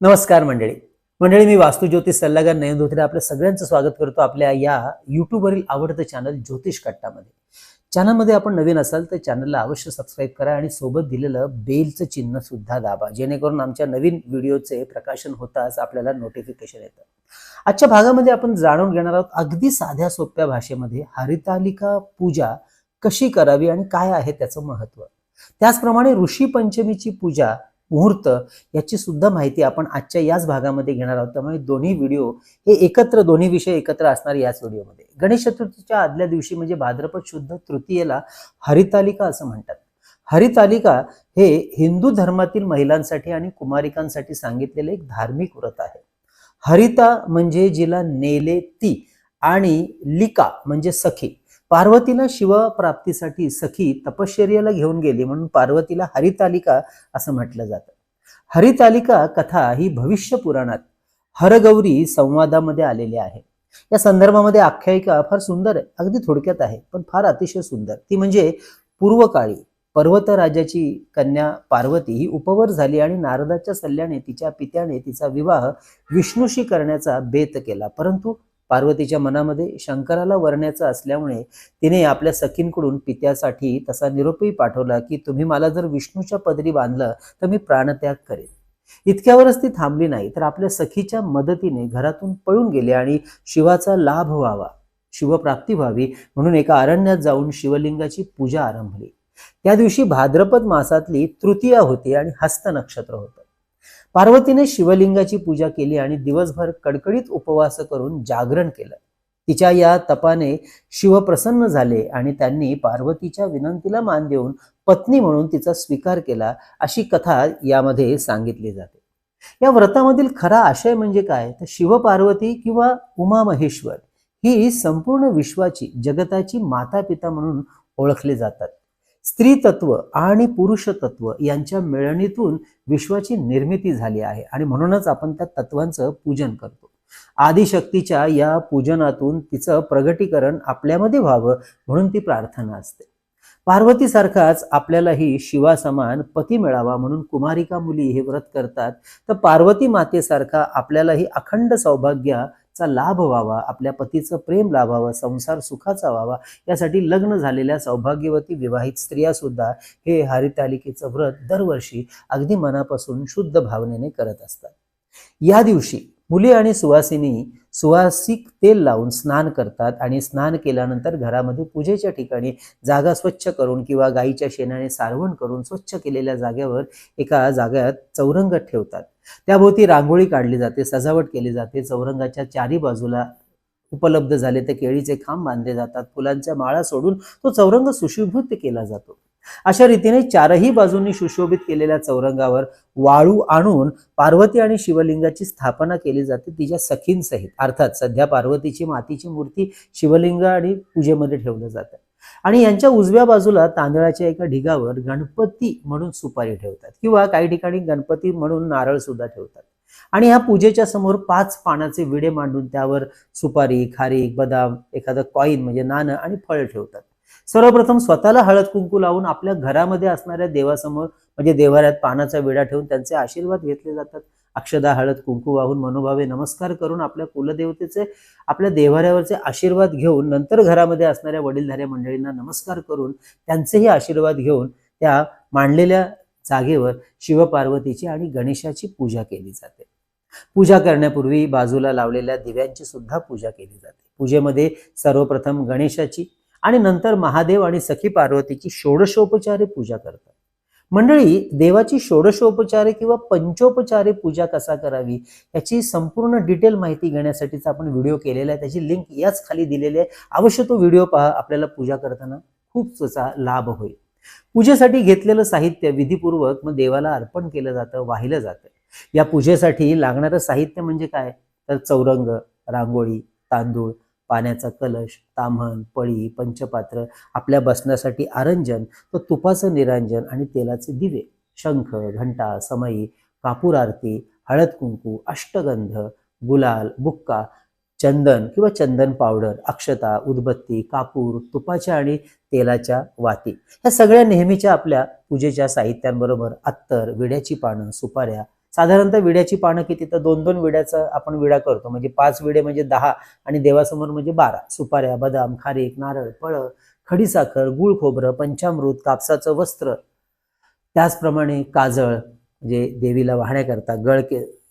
नमस्कार मंडळी. मंडळी मी वास्तू ज्योतिष सल्लागार नयन धोत्रे आपल्या सगळ्यांचं स्वागत करतो आपल्या या युट्यूबवरील आवडतं चॅनल ज्योतिष कट्टामध्ये. चॅनलमध्ये आपण नवीन असाल तर चॅनलला अवश्य सबस्क्राईब करा आणि सोबत दिलेलं बेलचं चिन्ह सुद्धा दाबा जेणेकरून आमच्या नवीन व्हिडिओचे प्रकाशन होताच आपल्याला नोटिफिकेशन येतं. आजच्या भागामध्ये आपण जाणून घेणार आहोत अगदी साध्या सोप्या भाषेमध्ये हरितालिका पूजा कशी करावी आणि काय आहे त्याचं महत्त्व. त्याचप्रमाणे ऋषी पंचमीची पूजा मुहूर्त याची सुद्धा माहिती आपण आजच्या याच भागामध्ये घेणार आहोत. त्यामुळे दोन्ही व्हिडिओ हे एकत्र दोन्ही विषय एकत्र असणार याच व्हिडिओमध्ये. गणेश चतुर्थीच्या आदल्या दिवशी म्हणजे भाद्रपद शुद्ध तृतीयेला हरितालिका असं म्हणतात. हरितालिका हे हिंदू धर्मातील महिलांसाठी आणि कुमारिकांसाठी सांगितलेले एक धार्मिक व्रत आहे. हरिता म्हणजे जिला नेले ती आणि लिका म्हणजे सखी. पार्वतीला शिवप्राप्तीसाठी सखी तपश्चर्याला घेऊन गेली म्हणून पार्वतीला हरितालिका असं म्हटलं जातं. हरितालिका कथा ही भविष्य पुराणात हरगौरी संवादामध्ये आलेली आहे. या संदर्भामध्ये आख्यायिका फार सुंदर आहे अगदी थोडक्यात आहे पण फार अतिशय सुंदर. ती म्हणजे पूर्वकाळी पर्वतराजाची कन्या पार्वती ही उपवर झाली आणि नारदाच्या सल्ल्याने तिच्या पित्याने तिचा विवाह विष्णूशी करण्याचा बेत केला. परंतु पार्वतीच्या मनामध्ये शंकराला वरण्याचं असल्यामुळे तिने आपल्या सखींकडून पित्यासाठी तसा निरोपही पाठवला की तुम्ही मला जर विष्णूच्या पदरी बांधलं तर मी प्राणत्याग करेन. इतक्यावरच ती थांबली नाही तर आपल्या सखीच्या मदतीने घरातून पळून गेले आणि शिवाचा लाभ व्हावा शिवप्राप्ती व्हावी म्हणून एका अरण्यात जाऊन शिवलिंगाची पूजा आरंभली. त्या दिवशी भाद्रपद मासातली तृतीया होती आणि हस्त नक्षत्र होतं. पार्वतीने शिवलिंगाची पूजा केली आणि दिवसभर कडकडीत उपवास करून जागरण केलं. तिच्या या तपाने शिव प्रसन्न झाले आणि त्यांनी पार्वतीच्या विनंतीला मान देऊन पत्नी म्हणून तिचा स्वीकार केला अशी कथा यामध्ये सांगितली जाते. या व्रतामधील खरा आशय म्हणजे काय? तर शिवपार्वती किंवा उमा महेश्वर ही संपूर्ण विश्वाची जगताची माता पिता म्हणून ओळखले जातात. स्त्री तत्व आणि पुरुष तत्व यांच्या मिळणीतून विश्वाची निर्मिती झाली आहे. आणि म्हणूनच आपण त्या तत्वांचं पूजन करतो. आदिशक्तीच्या या पूजनातून तिचं प्रगटीकरण आपल्यामध्ये व्हावं म्हणून ती प्रार्थना असते. पार्वतीसारखाच आपल्यालाही शिवासमान पती मिळावा म्हणून कुमारिका मुली हे व्रत करतात. तर पार्वती मातेसारखा आपल्यालाही अखंड सौभाग्य चा लाभ व्हावा आपल्या पतीचं प्रेम लाभावं संसार सुखाचा व्हावा यासाठी लग्न झालेल्या सौभाग्यवती विवाहित स्त्रिया सुद्धा हे हरितालिकेचं व्रत दरवर्षी अगदी मनापासून शुद्ध भावनेने करत असतात. या दिवशी मुली आणि सुवासिनी सुवासिक तेल लावून स्नान करतात आणि स्नान केल्यानंतर घरामध्ये पूजेच्या ठिकाणी जागा स्वच्छ करून किंवा गाईच्या शेणाने सारवण करून स्वच्छ केलेल्या जागेवर एका जाग्यात चौरंग ठेवतात. त्याभोवती रांगोळी काढली जाते सजावट केली जाते चौरंगाच्या चारी बाजूला उपलब्ध झाले तर केळीचे खांब बांधले जातात फुलांच्या माळा सोडून तो चौरंग सुशोभित केला जातो. अशा रीतीने चारही बाजूंनी सुशोभित केलेल्या चौरंगावर वाळू आणून पार्वती आणि शिवलिंगाची स्थापना केली जाते तिच्या सखींसहित. अर्थात सध्या पार्वतीची मातीची मूर्ती शिवलिंग आणि पूजेमध्ये ठेवलं जातं. आणि यांच्या उजव्या बाजूला तांदळाच्या एका ढिगावर गणपती म्हणून सुपारी ठेवतात किंवा काही ठिकाणी गणपती म्हणून नारळ सुद्धा ठेवतात. आणि ह्या पूजेच्या समोर पाच पानाचे विडे मांडून त्यावर सुपारी खारीक बदाम एखादं कॉईन म्हणजे नाणं आणि फळ ठेवतात. सर्वप्रथम स्वतःला हळद कुंकू लावून आपल्या घरामध्ये असणाऱ्या देवासमोर म्हणजे देवाऱ्यात पानाचा विडा ठेवून त्यांचे आशीर्वाद घेतले जातात. अक्षदा हळद कुंकू वाहून मनोभावे नमस्कार करून आपल्या कुलदेवतेचे आपल्या देवाऱ्यावरचे आशीर्वाद घेऊन नंतर घरामध्ये असणाऱ्या वडीलधाऱ्या मंडळींना नमस्कार करून त्यांचेही आशीर्वाद घेऊन त्या मांडलेल्या जागेवर शिवपार्वतीची आणि गणेशाची पूजा केली जाते. पूजा करण्यापूर्वी बाजूला लावलेल्या दिव्यांची सुद्धा पूजा केली जाते. पूजेमध्ये सर्वप्रथम गणेशाची आणि नंतर महादेव आणि सखी पार्वतीची षोडशोपचारे पूजा करतात. मंडळी देवाची षोडशोपचारे किंवा पंचोपचारे पूजा कसा करावी याची संपूर्ण डिटेल माहिती घेण्यासाठीचा आपण व्हिडिओ केलेला आहे. त्याची लिंक याच खाली दिलेली आहे. अवश्य तो व्हिडिओ पहा. आपल्याला पूजा करताना खूप त्याचा लाभ होईल. पूजेसाठी घेतलेलं साहित्य विधीपूर्वक मग देवाला अर्पण केलं जातं वाहिलं जातं. या पूजेसाठी लागणारं साहित्य म्हणजे काय? तर चौरंग रांगोळी तांदूळ पाण्याचा कलश ताम्हण पळी पंचपात्र आपल्या बसण्यासाठी आरंजन तर तुपाचं निरांजन आणि तेलाचे दिवे शंख घंटा समई कापूर आरती हळद कुंकू अष्टगंध गुलाल बुक्का चंदन किंवा चंदन पावडर अक्षता उदबत्ती कापूर तुपाच्या आणि तेलाच्या वाती. ह्या सगळ्या नेहमीच्या आपल्या पूजेच्या साहित्यांबरोबर अत्तर विड्याची पानं सुपाऱ्या साधारणतः विड्याची पानं किती? तर दोन दोन विड्याचा आपण विडा करतो. म्हणजे पाच विडे म्हणजे दहा आणि देवासमोर म्हणजे बारा. सुपाऱ्या बदाम खारीक नारळ फळं खडीसाखर गुळ खोबरं पंचामृत कापसाचं वस्त्र. त्याचप्रमाणे काजळ म्हणजे देवीला वाहण्याकरता गळके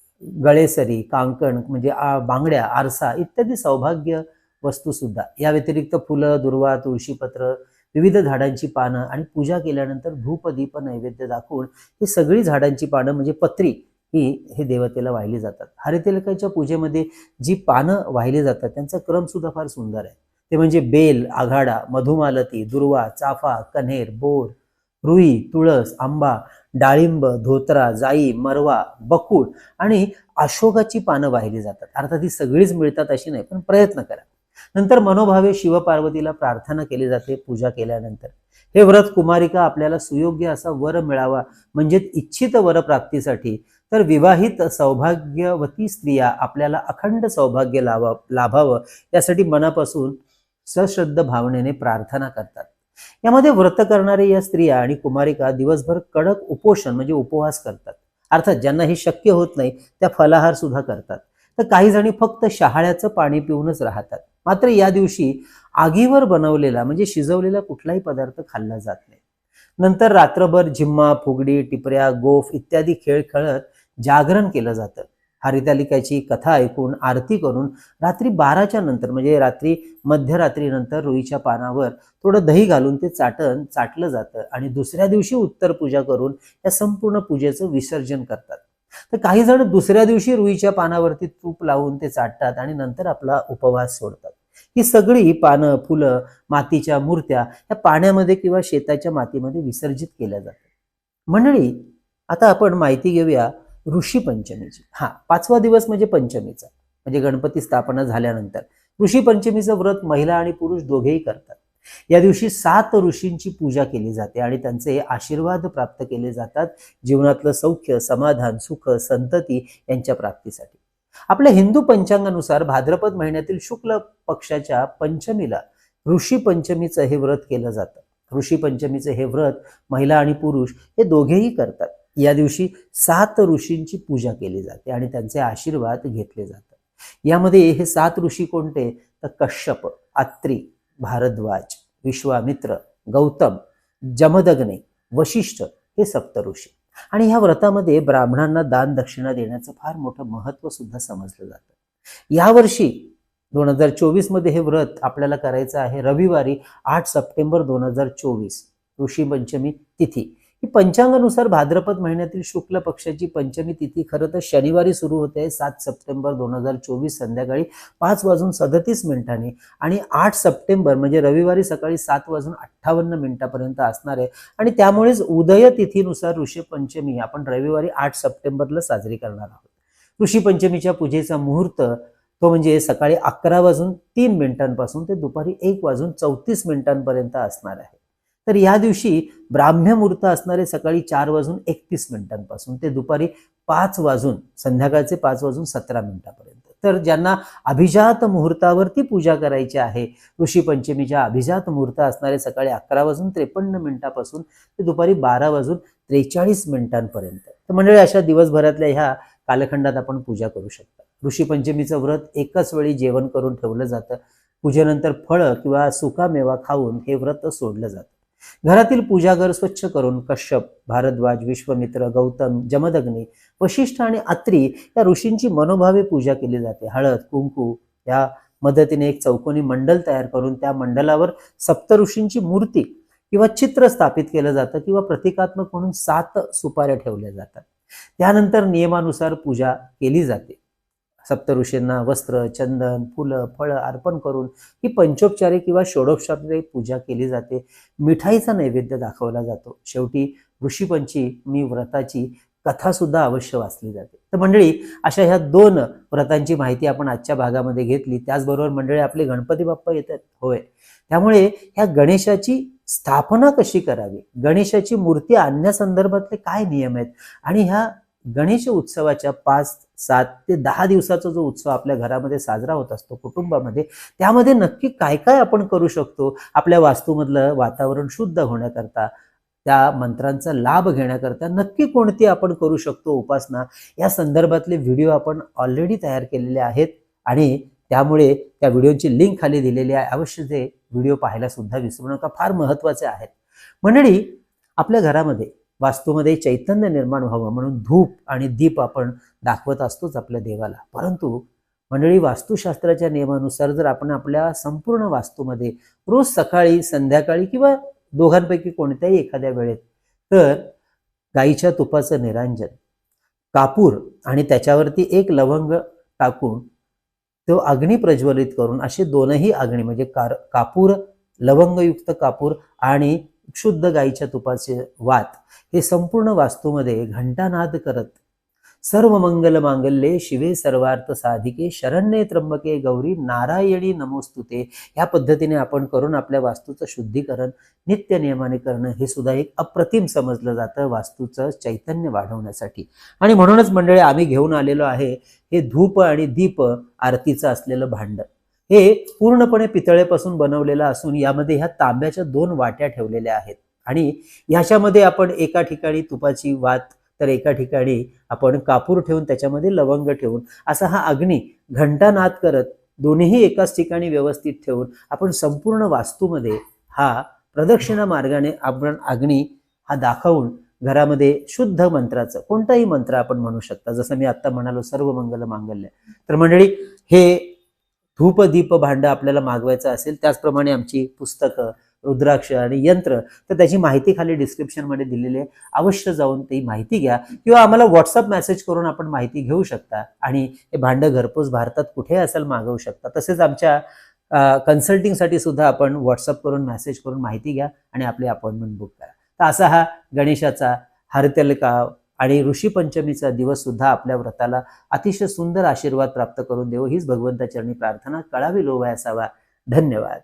गळेसरी कांकण म्हणजे आ- बांगड्या आरसा इत्यादी सौभाग्य वस्तूसुद्धा. या व्यतिरिक्त फुलं दुर्वा तुळशीपत्र विविध झाडांची पानं आणि पूजा केल्यानंतर धूपदीप नैवेद्य दाखवून ही सगळी झाडांची पानं म्हणजे पत्री ही हे देवतेला वाहिली जातात. हरितेलकाच्या पूजेमध्ये जी पानं वाहिली जातात त्यांचा क्रम सुद्धा फार सुंदर आहे. ते म्हणजे बेल आघाडा मधुमालती दुर्वा चाफा कन्हेर बोर रुई तुळस आंबा डाळिंब धोत्रा जाई मरवा बकुळ आणि अशोकाची पानं वाहिली जातात. अर्थात ही सगळीच मिळतात अशी नाही पण प्रयत्न करा. नंतर मनोभावे शिवपार्वतीला प्रार्थना केली जाते पूजा केल्यानंतर. हे व्रत कुमारिका आपल्याला सुयोग्य असा वर मिळावा म्हणजे इच्छित वर प्राप्तीसाठी तर विवाहित सौभाग्यवती स्त्रिया आपल्याला अखंड सौभाग्य लावा लाभावं यासाठी मनापासून सश्रद्ध भावनेने प्रार्थना करतात. यामध्ये व्रत करणारे या स्त्रिया आणि कुमारिका दिवसभर कडक उपोषण म्हणजे उपवास करतात. अर्थात ज्यांना हे शक्य होत नाही त्या फलाहार सुद्धा करतात. तर काही जणी फक्त शहाळ्याचं पाणी पिऊनच राहतात. मात्र या दिवशी आगीवर बनवलेला म्हणजे शिजवलेला कुठलाही पदार्थ खाल्ला जात नाही. नंतर रात्रभर झिम्मा फुगडी टिपऱ्या गोफ इत्यादी खेळ खेळत जागरण केलं जातं. हरितालिकाची कथा ऐकून आरती करून रात्री बाराच्या नंतर म्हणजे रात्री मध्यरात्रीनंतर रुईच्या पानावर थोडं दही घालून ते चाटण चाटलं जातं आणि दुसऱ्या दिवशी उत्तर पूजा करून या संपूर्ण पूजेचं विसर्जन करतात. तर काही जण दुसऱ्या दिवशी रुईच्या पानावरती तूप लावून ते चाटतात आणि नंतर आपला उपवास सोडतात. ही सगळी पानं फुलं मातीच्या मूर्त्या या पाण्यामध्ये किंवा शेताच्या मातीमध्ये विसर्जित केल्या जातात. मंडळी आता आपण माहिती घेऊया ऋषी पंचमीची. हा पाचवा दिवस म्हणजे पंचमीचा म्हणजे गणपती स्थापना झाल्यानंतर. ऋषी पंचमीचं व्रत महिला आणि पुरुष दोघेही करतात. या दिवशी सात ऋषींची पूजा केली जाते आणि त्यांचे आशीर्वाद प्राप्त केले जातात जीवनातलं सौख्य समाधान सुख संतती यांच्या प्राप्तीसाठी. आपल्या हिंदू पंचांगानुसार भाद्रपद महिन्यातील शुक्ल पक्षाच्या पंचमीला ऋषी पंचमीचं हे व्रत केलं जातं. ऋषी पंचमीचं हे व्रत महिला आणि पुरुष हे दोघेही करतात. या दिवशी सात ऋषींची पूजा केली जाते आणि त्यांचे आशीर्वाद घेतले जातात. यामध्ये हे सात ऋषी कोणते? तर कश्यप अत्री भारद्वाज विश्वामित्र गौतम जमदग्ने वशिष्ठ हे सप्त ऋषी. आणि ह्या व्रतामध्ये ब्राह्मणांना दान दक्षिणा देण्याचं फार मोठं महत्त्व सुद्धा समजलं जातं. यावर्षी दोन हजार चोवीसमध्ये हे व्रत आपल्याला करायचं आहे रविवारी आठ सप्टेंबर दोन हजार चोवीस ऋषी पंचमी तिथी. ही पंचांगानुसार भाद्रपद महिन्यातील शुक्ल पक्षाची पंचमी तिथी खरं तर शनिवारी सुरू होते. सात सप्टेंबर दोन हजार चोवीस संध्याकाळी पाच वाजून सदतीस मिनिटांनी आणि आठ सप्टेंबर म्हणजे रविवारी सकाळी सात वाजून अठ्ठावन्न मिनिटापर्यंत असणार आहे. आणि त्यामुळेच उदय तिथीनुसार ऋषी पंचमी आपण रविवारी आठ सप्टेंबरला साजरी करणार आहोत. ऋषी पंचमीच्या पूजेचा मुहूर्त तो म्हणजे सकाळी अकरा वाजून तीन मिनिटांपासून ते दुपारी एक वाजून चौतीस मिनिटांपर्यंत असणार आहे. तर या दिवशी ब्राह्म्य मुहूर्त असणारे सकाळी चार वाजून एकतीस मिनिटांपासून ते दुपारी पाच वाजून संध्याकाळचे पाच वाजून सतरा मिनिटापर्यंत. तर ज्यांना अभिजात मुहूर्तावरती पूजा करायची आहे ऋषी पंचमीच्या अभिजात मुहूर्त असणारे सकाळी अकरा वाजून त्रेपन्न मिनिटापासून ते दुपारी बारा वाजून त्रेचाळीस मिनिटांपर्यंत. तर मंडळी अशा दिवसभरातल्या ह्या कालखंडात आपण पूजा करू शकता. ऋषी पंचमीचं व्रत एकच वेळी जेवण करून ठेवलं जातं. पूजेनंतर फळं किंवा सुकामेवा खाऊन हे व्रत सोडलं जातं. घरातील पूजाघर स्वच्छ करून कश्यप भारद्वाज विश्वमित्र गौतम जमदग्नी वशिष्ठ आणि अत्री या ऋषींची मनोभावे पूजा केली जाते. हळद कुंकू या मदतीने एक चौकोनी मंडल तयार करून त्या मंडलावर सप्त ऋषींची मूर्ती किंवा चित्र स्थापित केलं जातं किंवा प्रतिकात्मक म्हणून सात सुपाऱ्या ठेवल्या जातात. त्यानंतर नियमानुसार पूजा केली जाते. सप्तऋषींना वस्त्र चंदन फुलं फळं अर्पण करून ही पंचोपचारी किंवा षोडोपचारी पूजा केली जाते. मिठाईचा नैवेद्य दाखवला जातो. शेवटी ऋषीपंची मी व्रताची कथासुद्धा अवश्य वाचली जाते. तर मंडळी अशा ह्या दोन व्रतांची माहिती आपण आजच्या भागामध्ये घेतली. त्याचबरोबर मंडळी आपले गणपती बाप्पा येतात. होय. त्यामुळे ह्या गणेशाची स्थापना कशी करावी? गणेशाची मूर्ती आणण्यासंदर्भातले काय नियम आहेत? आणि ह्या गणेश उत्सवाच्या पाच सात ते दहा दिवसाचा जो उत्सव आपल्या घरामध्ये साजरा होत असतो कुटुंबामध्ये त्यामध्ये नक्की काय काय आपण करू शकतो? आपल्या वास्तूमधलं वातावरण शुद्ध होण्याकरता त्या मंत्रांचा लाभ घेण्याकरता नक्की कोणती आपण करू शकतो उपासना? या संदर्भातले व्हिडिओ आपण ऑलरेडी तयार केलेले आहेत आणि त्यामुळे त्या व्हिडिओची लिंक खाली दिलेली आहे. अवश्य ते व्हिडिओ पाहायला सुद्धा विसरू नका. फार महत्त्वाचे आहेत. मंडळी आपल्या घरामध्ये वास्तूमध्ये चैतन्य निर्माण व्हावं म्हणून धूप आणि दीप आपण दाखवत असतोच आपल्या देवाला. परंतु मंडळी वास्तुशास्त्राच्या नियमानुसार जर आपण आपल्या संपूर्ण वास्तूमध्ये रोज सकाळी संध्याकाळी किंवा दोघांपैकी कोणत्याही एखाद्या वेळेत तर गाईच्या तुपाचं निरांजन कापूर आणि त्याच्यावरती एक लवंग टाकून तो अग्नी प्रज्वलित करून असे दोनही अग्नी म्हणजे कार कापूर लवंगयुक्त कापूर आणि शुद्ध गाईच्या तुपाचे वात हे संपूर्ण वास्तूमध्ये घंटानाद करत. सर्व मंगल मांगल्ये शिवे सर्वार्थ साधिके शरण्ये त्र्यंबके गौरी नारायणी नमोस्तुते. या पद्धतीने आपण करून आपल्या वास्तूचं शुद्धीकरण नित्य नियमाने करणं हे सुद्धा एक अप्रतिम समजलं जातं वास्तूचं चैतन्य वाढवण्यासाठी. आणि म्हणूनच मंडळी आम्ही घेऊन आलेलो आहे हे धूप आणि दीप आरतीचं असलेलं भांडण. हे पूर्णपणे पितळेपासून बनवलेलं असून यामध्ये ह्या तांब्याच्या दोन वाट्या ठेवलेल्या आहेत. आणि ह्याच्यामध्ये आपण एका ठिकाणी तुपाची वात तर एका ठिकाणी आपण कापूर ठेवून त्याच्यामध्ये लवंग ठेवून असा हा अग्नी घंटानाद करत दोन्हीही एकाच ठिकाणी व्यवस्थित ठेवून आपण संपूर्ण वास्तूमध्ये हा प्रदक्षिणा मार्गाने आपण अग्नी हा दाखवून घरामध्ये शुद्ध मंत्राचं कोणताही मंत्र आपण म्हणू शकता. जसं मी आत्ता म्हणालो सर्व मंगल मांगल्य. तर मंडळी हे धूप दीप भांड आपल्याला मागवायचं असेल त्याचप्रमाणे आमची पुस्तकं रुद्राक्ष आणि यंत्र तर त्याची माहिती खाली डिस्क्रिप्शनमध्ये दिलेली आहे. अवश्य जाऊन ती माहिती घ्या. किंवा आम्हाला व्हॉट्सअप मेसेज करून आपण माहिती घेऊ शकता. आणि हे भांडं घरपोच भारतात कुठे असेल मागवू शकता. तसेच आमच्या कन्सल्टिंगसाठी सुद्धा आपण व्हॉट्सअप करून मेसेज करून माहिती घ्या आणि आपली अपॉइंटमेंट बुक करा. तर असा हा गणेशाचा हरतेलकाव आणि ऋषीपंचमीचा दिवस सुद्धा आपल्या व्रताला अतिशय सुंदर आशीर्वाद प्राप्त करून देऊ हीच भगवंताचरणी प्रार्थना. कळावी लोभाय असावा. धन्यवाद.